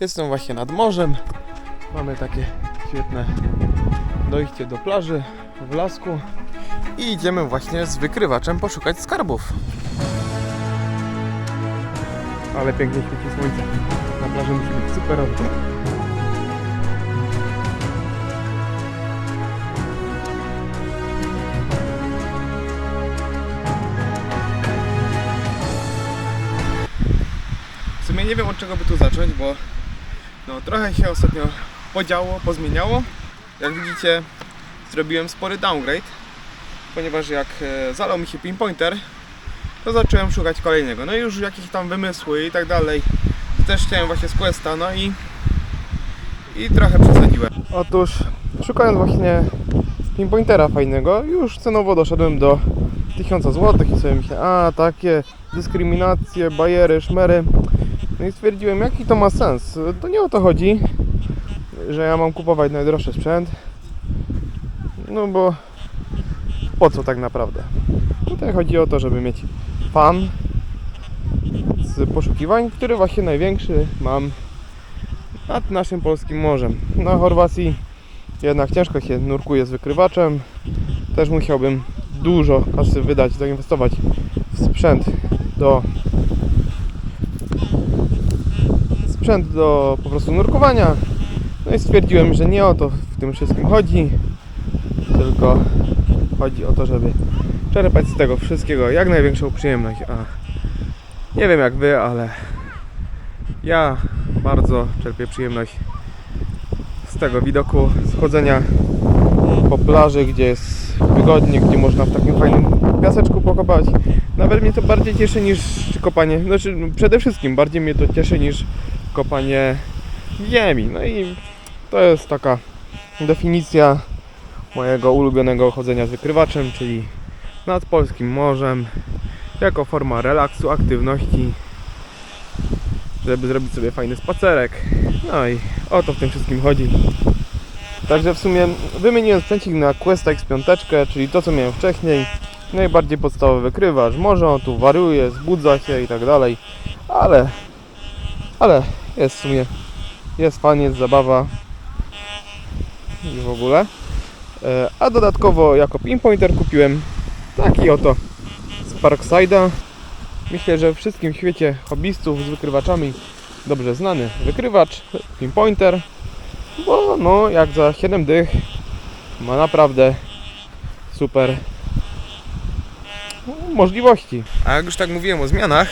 Jestem właśnie nad morzem. Mamy takie świetne dojście do plaży w lasku. I idziemy właśnie z wykrywaczem poszukać skarbów. Ale pięknie świeci słońce. Na plaży musi być super. W sumie nie wiem od czego by tu zacząć, bo no, trochę się ostatnio podziało, pozmieniało. Jak widzicie, zrobiłem spory downgrade, ponieważ jak e, zalał mi się pinpointer, to zacząłem szukać kolejnego. No i już jakieś tam wymysły i tak dalej. Też chciałem właśnie z Questa, no i i trochę przesadziłem. Otóż szukając właśnie pinpointera fajnego, już cenowo doszedłem do 1000 zł i sobie myślę, a takie dyskryminacje, bajery, szmery. No i stwierdziłem, jaki to ma sens. To nie o to chodzi, że ja mam kupować najdroższy sprzęt. No bo po co tak naprawdę? Tutaj chodzi o to, żeby mieć fan z poszukiwań, który właśnie największy mam nad naszym polskim morzem. Na Chorwacji jednak ciężko się nurkuje z wykrywaczem. Też musiałbym dużo kasy wydać, zainwestować w sprzęt do sprzęt do po prostu nurkowania. No i stwierdziłem, że nie o to w tym wszystkim chodzi, tylko chodzi o to, żeby czerpać z tego wszystkiego jak największą przyjemność. A nie wiem jak wy, ale ja bardzo czerpię przyjemność z tego widoku, schodzenia po plaży, gdzie jest wygodnie, gdzie można w takim fajnym piaseczku pokopać. Nawet mnie to bardziej cieszy niż kopanie, znaczy przede wszystkim bardziej mnie to cieszy niż kopanie ziemi. No i to jest taka definicja mojego ulubionego chodzenia z wykrywaczem, czyli nad polskim morzem, jako forma relaksu, aktywności, żeby zrobić sobie fajny spacerek. No i o to w tym wszystkim chodzi. Także w sumie wymieniłem sprzęcik na Questa X5, czyli to co miałem wcześniej. Najbardziej podstawowy wykrywacz. Może on tu wariuje, zbudza się i tak dalej, ale ale jest w sumie jest fan, jest zabawa i w ogóle. E, A dodatkowo jako pinpointer kupiłem taki oto z Parkside'a. Myślę, że wszystkim w świecie hobbystów z wykrywaczami dobrze znany wykrywacz, pinpointer, bo no jak za 7 dych ma naprawdę super możliwości. A jak już tak mówiłem o zmianach,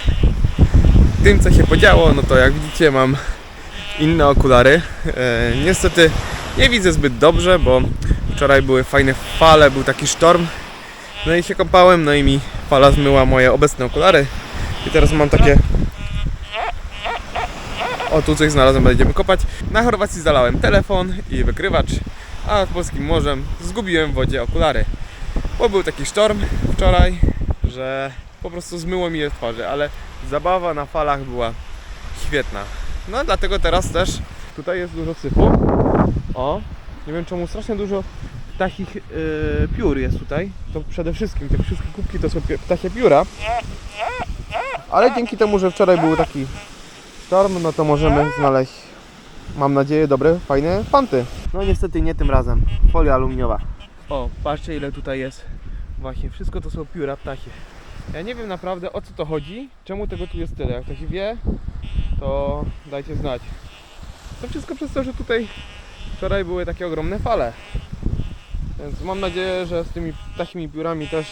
tym co się podziało, no to jak widzicie mam inne okulary. E, niestety nie widzę zbyt dobrze, bo wczoraj były fajne fale, był taki sztorm. No i się kąpałem, no i mi fala zmyła moje obecne okulary. I teraz mam takie... O, tu coś znalazłem, będziemy kopać. Na Chorwacji zalałem telefon i wykrywacz, a nad polskim morzem zgubiłem w wodzie okulary. Bo był taki sztorm wczoraj, że po prostu zmyło mi je z twarzy, ale zabawa na falach była świetna. No dlatego teraz też tutaj jest dużo syfu. O, nie wiem czemu strasznie dużo ptachich yy, piór jest tutaj. To przede wszystkim te wszystkie kubki to są ptasie pióra. Ale dzięki temu, że wczoraj był taki sztorm, no to możemy znaleźć, mam nadzieję, dobre, fajne fanty. No niestety nie tym razem. Folia aluminiowa. O, patrzcie ile tutaj jest. Właśnie, wszystko to są pióra ptasie. Ja nie wiem naprawdę o co to chodzi, czemu tego tu jest tyle. Jak ktoś wie, to dajcie znać. To wszystko przez to, że tutaj wczoraj były takie ogromne fale. Więc mam nadzieję, że z tymi ptasimi piórami też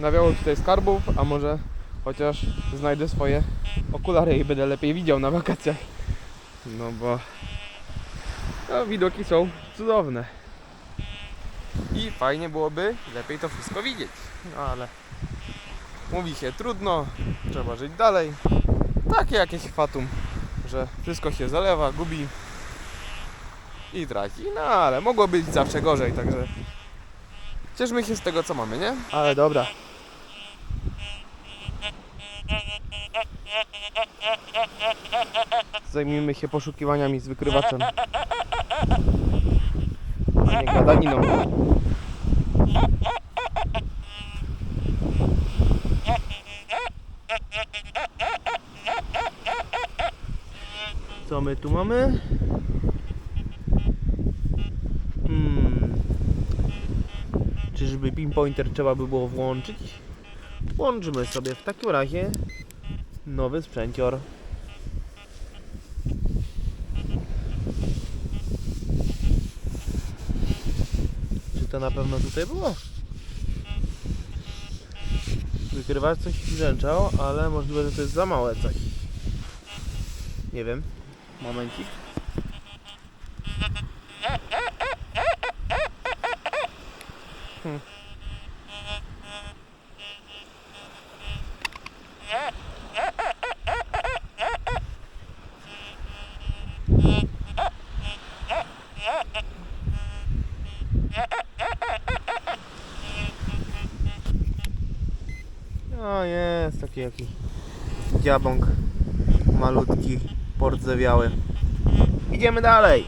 nawiało tutaj skarbów, a może chociaż znajdę swoje okulary i będę lepiej widział na wakacjach. No bo no, widoki są cudowne. I fajnie byłoby lepiej to wszystko widzieć. No ale mówi się trudno, trzeba żyć dalej. Takie jakieś fatum, że wszystko się zalewa, gubi i traci. No ale mogło być zawsze gorzej, także cieszmy się z tego co mamy, nie? Ale dobra. Zajmijmy się poszukiwaniami z wykrywaczem. A nie gadaniną. Tu mamy? Hmm. Czyżby pinpointer trzeba by było włączyć? Włączymy sobie w takim razie nowy sprzęcior. Czy to na pewno tutaj było? Wykrywacz coś brzęczał, ale możliwe, że to jest za małe coś. Nie wiem. Momencik. Hmm. O jest taki jakiś dziabąk malutki, pordzewiały. Idziemy dalej.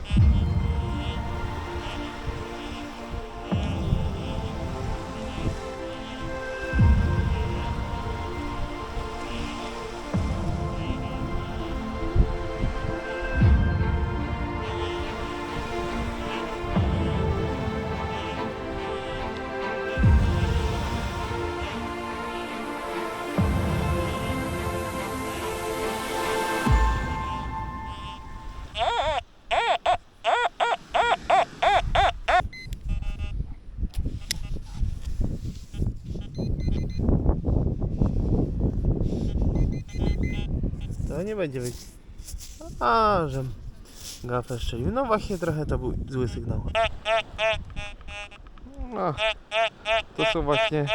Nie będzie być. A, że gafę strzelił. No właśnie trochę to był zły sygnał. No, to są właśnie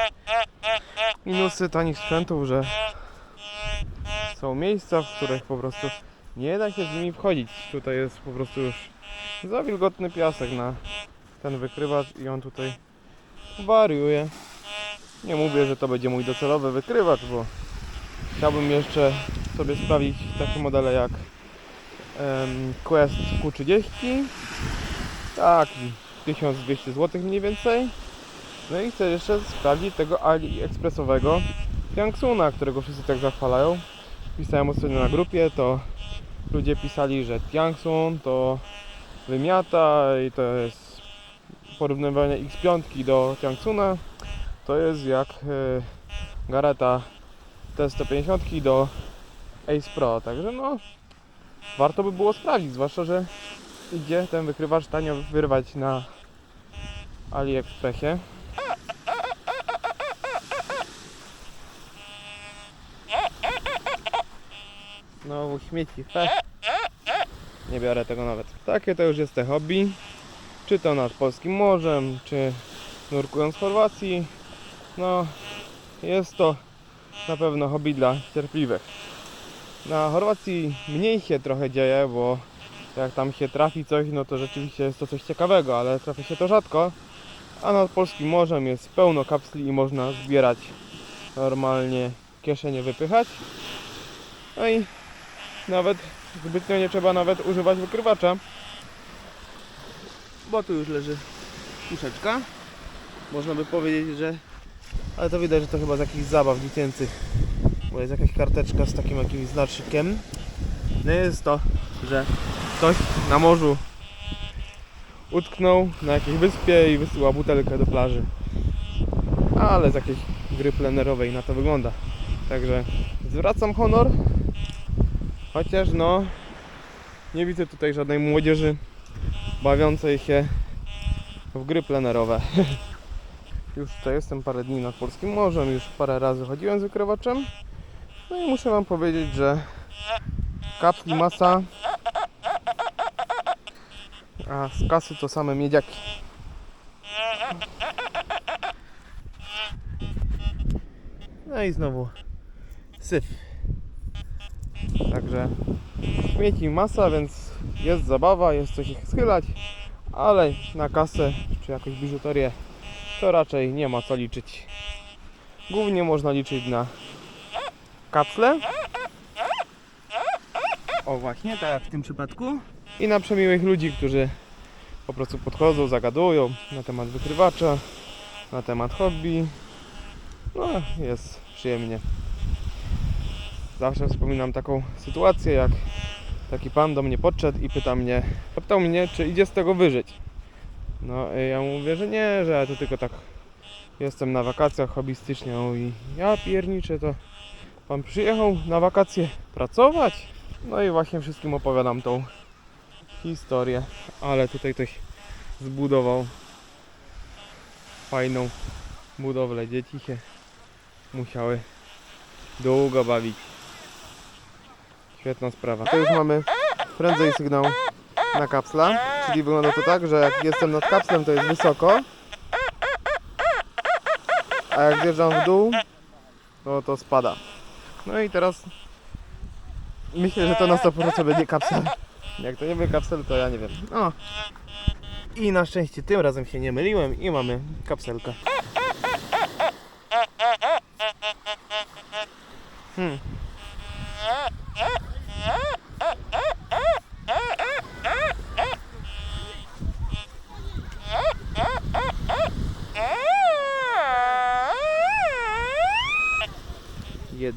minusy tanich sprzętów, że są miejsca, w których po prostu nie da się z nimi wchodzić. Tutaj jest po prostu już za wilgotny piasek na ten wykrywacz i on tutaj wariuje. Nie mówię, że to będzie mój docelowy wykrywacz, bo chciałbym jeszcze sobie sprawdzić takie modele jak em, Quest Q30 tak 1200 zł mniej więcej. No i chcę jeszcze sprawdzić tego AliExpressowego Tiangsuna, którego wszyscy tak zachwalają. Pisałem ostatnio na grupie to ludzie pisali, że Tiangsun to wymiata i to jest porównywanie X5 do Tiangsuna. To jest jak e, Gareta T150 do Ace Pro, także no warto by było sprawdzić, zwłaszcza, że idzie ten wykrywacz tanio wyrwać na AliExpressie. Znowu śmieci, fe. Nie biorę tego nawet. Takie to już jest te hobby. Czy to nad polskim morzem, czy nurkując w Chorwacji. No, jest to na pewno hobby dla cierpliwych. Na Chorwacji mniej się trochę dzieje, bo jak tam się trafi coś, no to rzeczywiście jest to coś ciekawego, ale trafia się to rzadko. A nad polskim morzem jest pełno kapsli i można zbierać normalnie, kieszenie wypychać. No i nawet zbytnio nie trzeba nawet używać wykrywacza, bo tu już leży puszeczka. Można by powiedzieć, że ale to widać, że to chyba z jakichś zabaw dziecięcych. Bo jest jakaś karteczka z takim jakimś znaczkiem. No jest to, że ktoś na morzu utknął na jakiejś wyspie i wysyła butelkę do plaży. Ale z jakiejś gry plenerowej na to wygląda. Także zwracam honor. Chociaż no nie widzę tutaj żadnej młodzieży bawiącej się w gry plenerowe. Już tutaj jestem parę dni nad Polskim Morzem, już parę razy chodziłem z wykrywaczem. No i muszę Wam powiedzieć, że kapli masa, a z kasy to same miedziaki. No i znowu syf. Także śmieci masa, więc jest zabawa, jest coś ich schylać, ale na kasę czy jakąś biżuterię to raczej nie ma co liczyć. Głównie można liczyć na kapsle. O właśnie, tak jak w tym przypadku. I na przemiłych ludzi, którzy po prostu podchodzą, zagadują na temat wykrywacza, na temat hobby. No, jest przyjemnie. Zawsze wspominam taką sytuację, jak taki pan do mnie podszedł i pyta mnie, zapytał mnie, czy idzie z tego wyżyć. No i ja mówię, że nie, że tu tylko tak jestem na wakacjach hobbystycznie. Mówi, ja pierniczę, to pan przyjechał na wakacje pracować? No i właśnie wszystkim opowiadam tą historię, ale tutaj ktoś zbudował fajną budowlę. Dzieci się musiały długo bawić. Świetna sprawa. To już mamy prędzej sygnał na kapsla, czyli wygląda to tak, że jak jestem nad kapslem to jest wysoko, a jak zjeżdżam w dół, to to spada. No i teraz myślę, że to na 100% będzie kapsel. Jak to nie będzie kapsel, to ja nie wiem. O. I na szczęście tym razem się nie myliłem i mamy kapselkę. Hmm.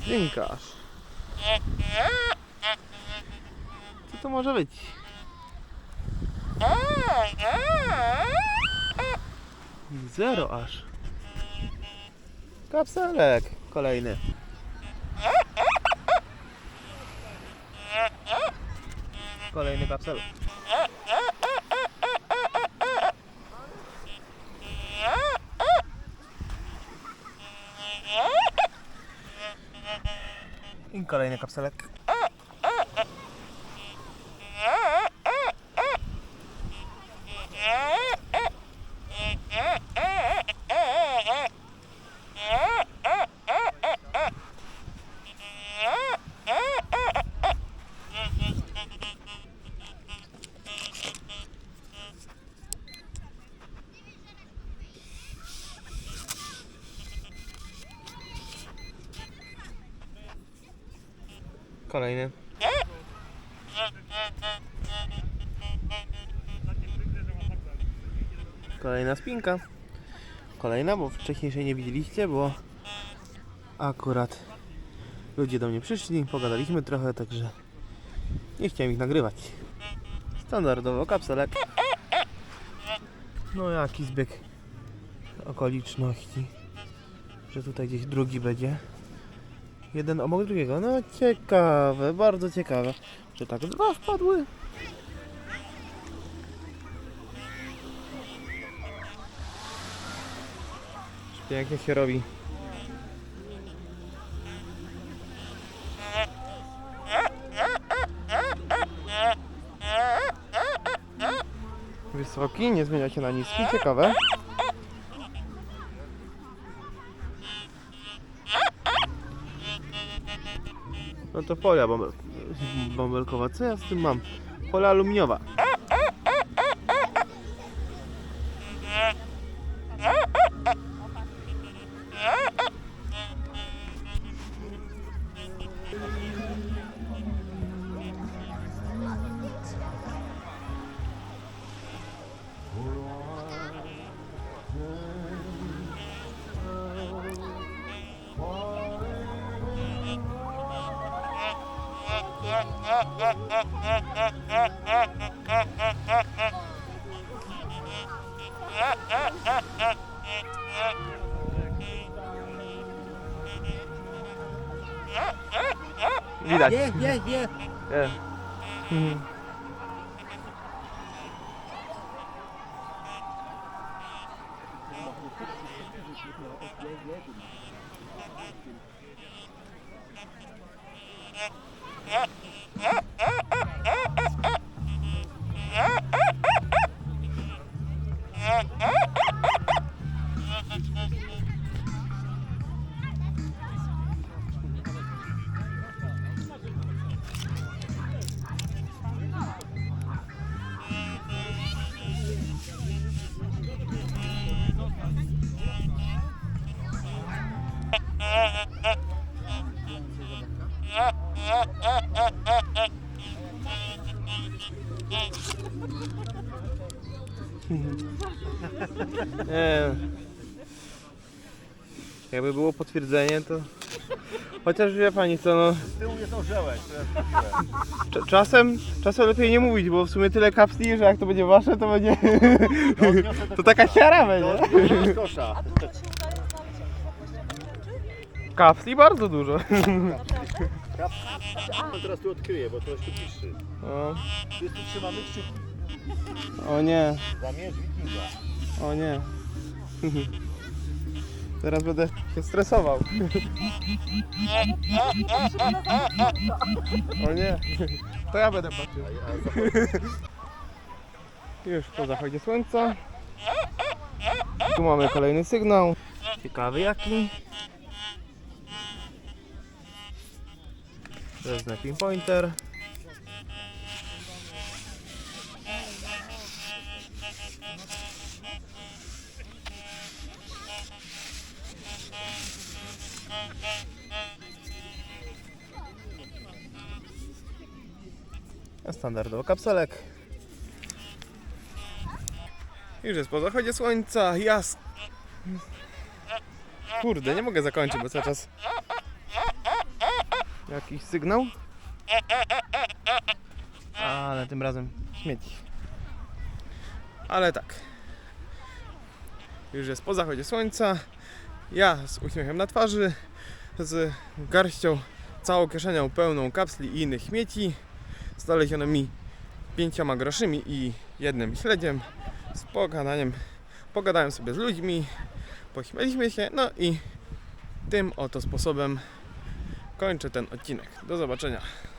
Jedynkarz. Co to może być? Zero aż. Kapselek kolejny. Kolejny kapsel. I kolejny Kolejny. Kolejna spinka. Kolejna, bo wcześniejszej nie widzieliście, bo akurat ludzie do mnie przyszli, pogadaliśmy trochę, także nie chciałem ich nagrywać. Standardowo kapselek. No jaki zbieg okoliczności, że tutaj gdzieś drugi będzie. Jeden obok drugiego. No ciekawe, bardzo ciekawe. Że tak dwa wpadły. Pięknie się robi. Wysoki, nie zmienia się na niski, ciekawe. No to folia bąbel, bąbelkowa. Co ja z tym mam? Folia aluminiowa. Widać. Je, je, je. Nie. Mhm. Ah, ah, ah, ah. Nie. Jakby było potwierdzenie, to Chociaż wie pani co, no Z tyłu jest orzełek, to czasem, czasem lepiej nie mówić, bo w sumie tyle kapsli, że jak to będzie wasze, to będzie... Odniosę do To taka siara To będzie. do kosza. Kapsli bardzo dużo. No teraz tu odkryję, bo to jest tu piszczy. O, Tu jest tu trzymamy kciuki. o nie, Zamierz wikinga. o nie. Teraz będę się stresował. O nie. To ja będę patrzył. A, a. Już po zachodzie słońca. Tu mamy kolejny sygnał. Ciekawy jaki. Jest snapping pointer. Standardowo kapselek. Już jest po zachodzie słońca, jasno. Kurde, nie mogę zakończyć, bo cały czas... Jakiś sygnał? Ale tym razem śmieci. Ale tak. Już jest po zachodzie słońca. Ja z uśmiechem na twarzy, z garścią, całą kieszenią pełną kapsli i innych śmieci, znalezionymi pięcioma groszymi i jednym śledziem z pogadaniem, pogadałem sobie z ludźmi, pośmialiśmy się, no i tym oto sposobem kończę ten odcinek. Do zobaczenia.